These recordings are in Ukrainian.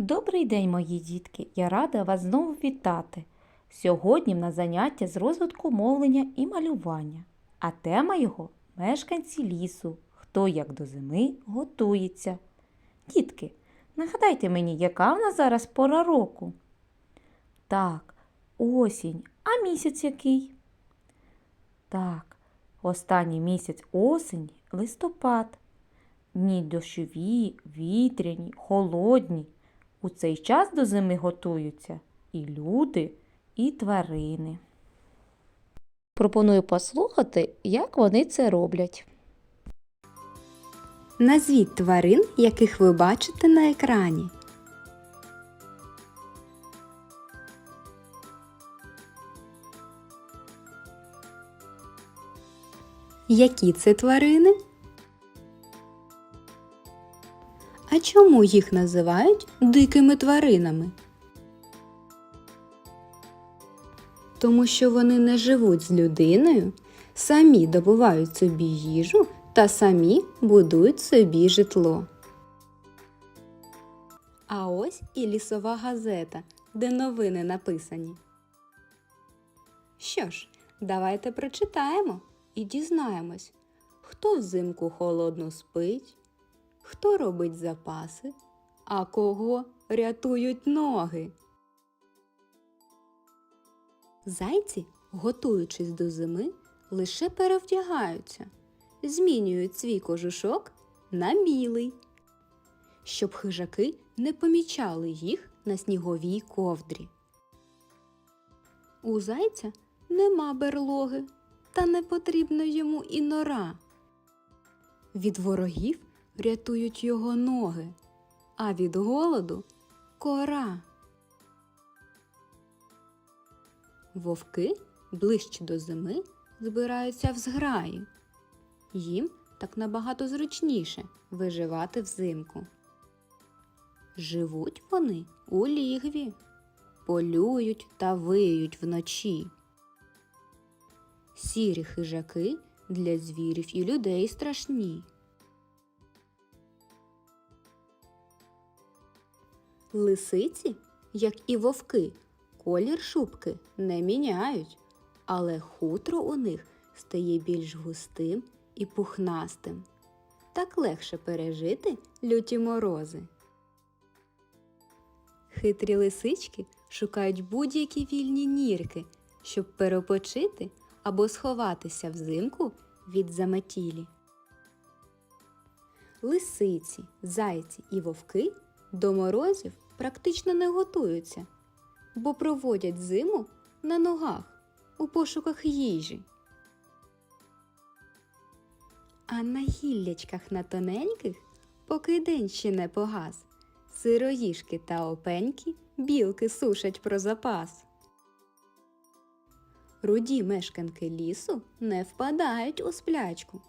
Добрий день, мої дітки! Я рада вас знову вітати. Сьогодні в нас заняття з розвитку мовлення і малювання, а тема його мешканці лісу. Хто як до зими готується. Дітки, нагадайте мені, яка в нас зараз пора року? Так, осінь, а місяць який? Так, останній місяць осені листопад. Дні дощові, вітряні, холодні. У цей час до зими готуються і люди, і тварини. Пропоную послухати, як вони це роблять. Назвіть тварин, яких ви бачите на екрані. Які це тварини? А чому їх називають дикими тваринами? Тому що вони не живуть з людиною, самі добувають собі їжу та самі будують собі житло. А ось і лісова газета, де новини написані. Що ж, давайте прочитаємо і дізнаємось, хто взимку холодно спить, хто робить запаси, а кого рятують ноги. Зайці, готуючись до зими, лише перевдягаються, змінюють свій кожушок на білий, щоб хижаки не помічали їх на сніговій ковдрі. У зайця нема берлоги, та не потрібна йому і нора. Від ворогів рятують його ноги, а від голоду кора. Вовки ближче до зими збираються в зграї. Їм так набагато зручніше виживати взимку. Живуть вони у лігві, полюють та виють вночі. Сірі хижаки для звірів і людей страшні. Лисиці, як і вовки, колір шубки не міняють, але хутро у них стає більш густим і пухнастим. Так легше пережити люті морози. Хитрі лисички шукають будь-які вільні нірки, щоб перепочити або сховатися взимку від заметілі. Лисиці, зайці і вовки до морозів практично не готуються, бо проводять зиму на ногах у пошуках їжі. А на гіллячках на тоненьких, поки день ще не погас, сироїшки та опеньки білки сушать про запас. Руді мешканки лісу не впадають у сплячку,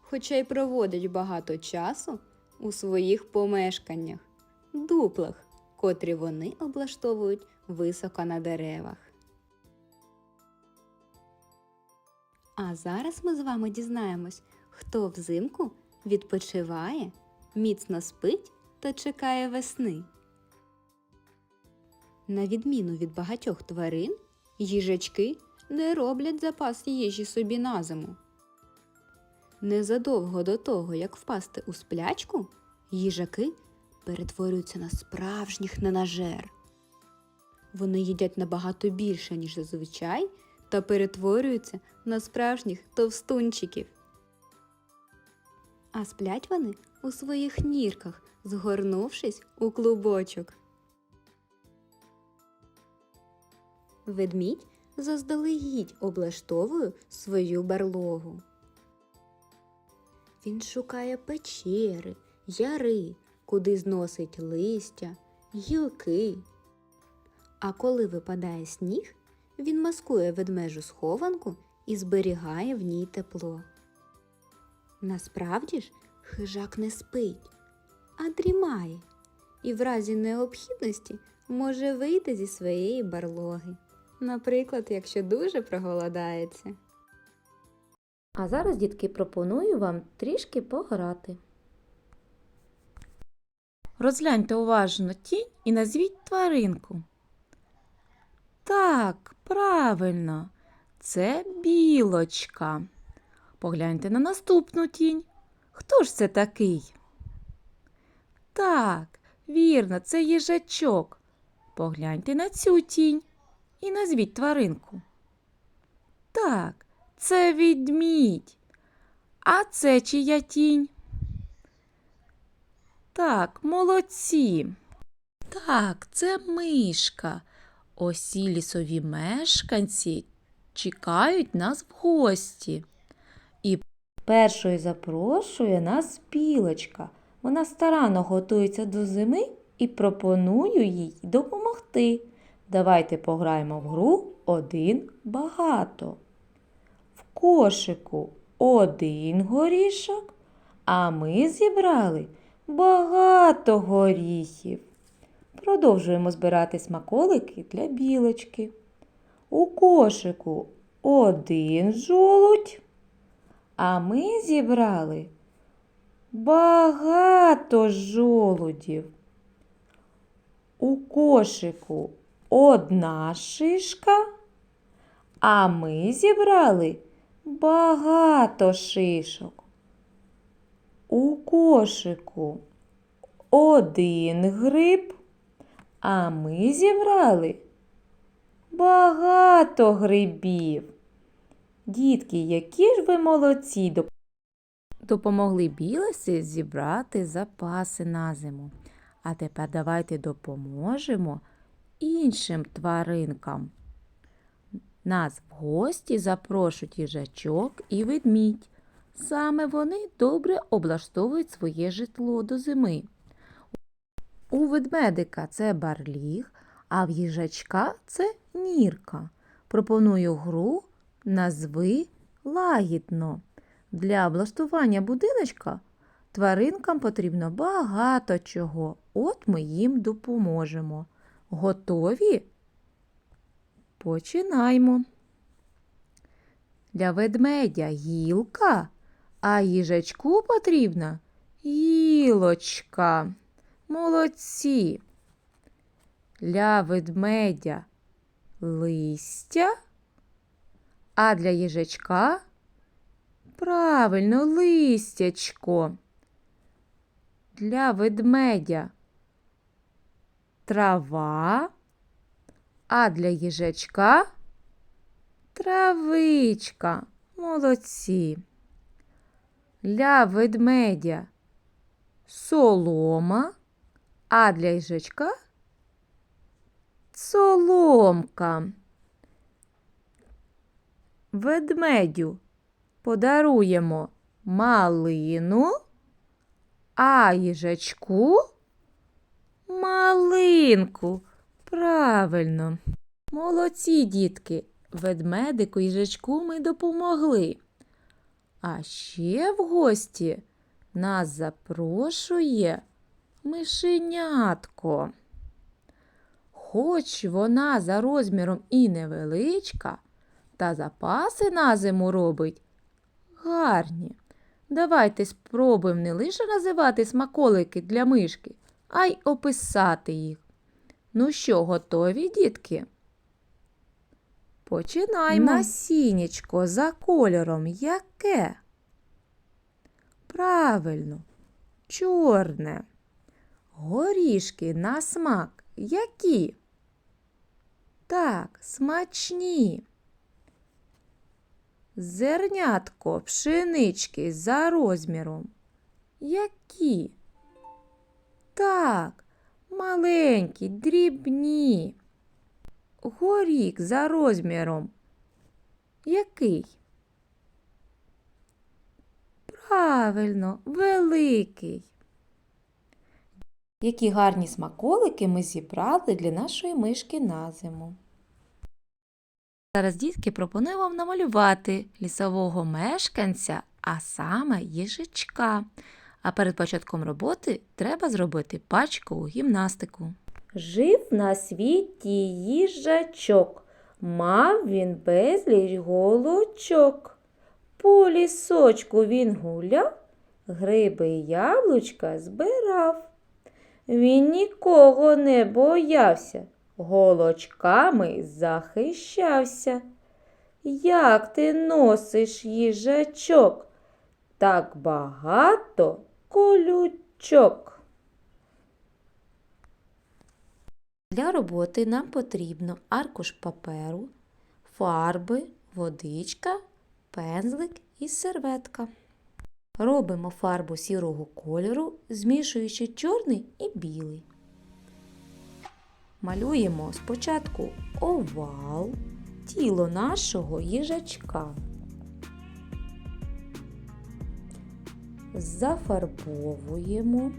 хоча й проводять багато часу у своїх помешканнях, дуплах, котрі вони облаштовують високо на деревах. А зараз ми з вами дізнаємось, хто взимку відпочиває, міцно спить та чекає весни. На відміну від багатьох тварин, їжачки не роблять запас їжі собі на зиму. Незадовго до того, як впасти у сплячку, їжаки перетворюються на справжніх ненажер. Вони їдять набагато більше, ніж зазвичай, та перетворюються на справжніх товстунчиків. А сплять вони у своїх нірках, згорнувшись у клубочок. Ведмідь заздалегідь облаштовує свою берлогу. Він шукає печери, яри, куди зносить листя, гілки. А коли випадає сніг, він маскує ведмежу схованку і зберігає в ній тепло. Насправді ж хижак не спить, а дрімає і в разі необхідності може вийти зі своєї барлоги. Наприклад, якщо дуже проголодається. А зараз, дітки, пропоную вам трішки пограти. Розгляньте уважно тінь і назвіть тваринку. Так, правильно, це білочка. Погляньте на наступну тінь. Хто ж це такий? Так, вірно, це їжачок. Погляньте на цю тінь і назвіть тваринку. Так, це відмідь. А це чия тінь? Так, молодці. Так, це мишка. Осі лісові мешканці чекають нас в гості. І першою запрошує нас білочка. Вона старанно готується до зими і пропоную їй допомогти. Давайте пограємо в гру один багато. В кошику один горішок, а ми зібрали багато горіхів. Продовжуємо збирати смаколики для білочки. У кошику один жолудь, а ми зібрали багато жолудів. У кошику одна шишка, а ми зібрали багато шишок. У кошику один гриб, а ми зібрали багато грибів. Дітки, які ж ви молодці, допомогли білосі зібрати запаси на зиму. А тепер давайте допоможемо іншим тваринкам. Нас в гості запрошують їжачок і ведмідь. Саме вони добре облаштовують своє житло до зими. У ведмедика це барліг, а в їжачка це нірка. Пропоную гру назви лагідно. Для облаштування будиночка тваринкам потрібно багато чого. От ми їм допоможемо. Готові? Починаємо. Для ведмедя гілка, а їжачку потрібна гілочка. Молодці. Для ведмедя листя, а для їжачка правильно листячко. Для ведмедя трава, а для їжачка травичка. Молодці. Для ведмедя солома, а для їжачка соломка. Ведмедю подаруємо малину, а їжачку малинку. Правильно. Молодці, дітки. Ведмедику їжачку ми допомогли. А ще в гості нас запрошує мишенятко. Хоч вона за розміром і невеличка, та запаси на зиму робить гарні. Давайте спробуємо не лише називати смаколики для мишки, а й описати їх. Ну що, готові, дітки? Починаємо. Насіннячко за кольором яке? Правильно, чорне. Горішки на смак які? Так, смачні. Зернятко пшенички за розміром. Які? Так, маленькі, дрібні. Горік за розміром. Який? Правильно, великий. Які гарні смаколики ми зібрали для нашої мишки на зиму. Зараз дітки пропоную вам намалювати лісового мешканця, а саме їжачка. А перед початком роботи треба зробити пачкову гімнастику. Жив на світі їжачок, мав він безліч голочок. По лісочку він гуляв, гриби яблучка збирав. Він нікого не боявся, голочками захищався. Як ти носиш їжачок? Так багато колючок. Для роботи нам потрібно аркуш паперу, фарби, водичка, пензлик і серветка. Робимо фарбу сірого кольору, змішуючи чорний і білий. Малюємо спочатку овал, тіло нашого їжачка. Зафарбовуємо.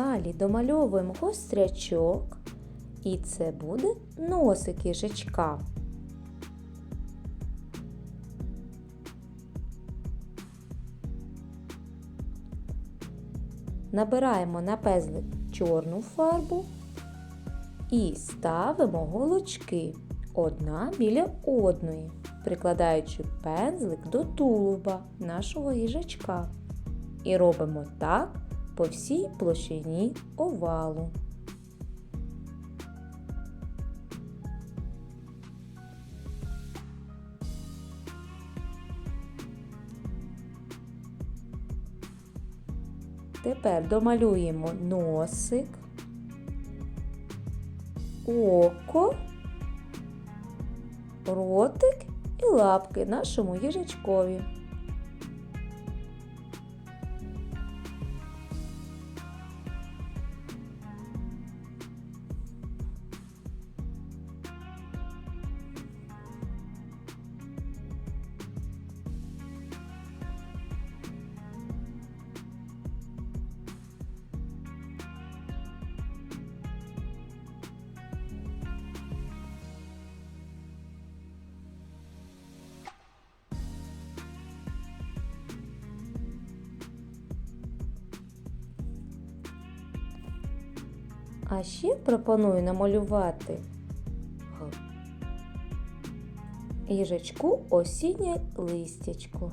Далі домальовуємо гострячок, і це буде носик їжачка. Набираємо на пезлик чорну фарбу і ставимо голочки одна біля одної, прикладаючи пензлик до тулуба нашого їжачка. І робимо так по всій площині овалу. Тепер домалюємо носик, око, ротик і лапки нашому їжачкові. А ще пропоную намалювати їжачку осіннє листячко.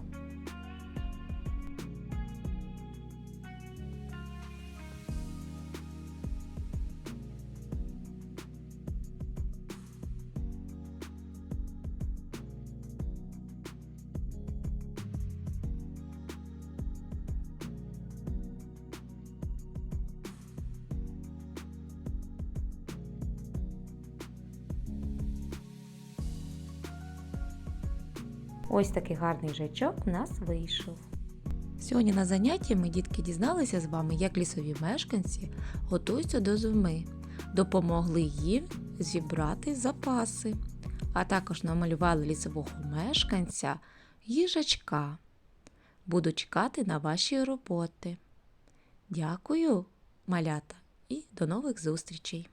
Ось такий гарний жачок в нас вийшов. Сьогодні на занятті ми, дітки, дізналися з вами, як лісові мешканці готуються до зими, допомогли їм зібрати запаси, а також намалювали лісового мешканця їжачка. Буду чекати на ваші роботи. Дякую, малята, і до нових зустрічей!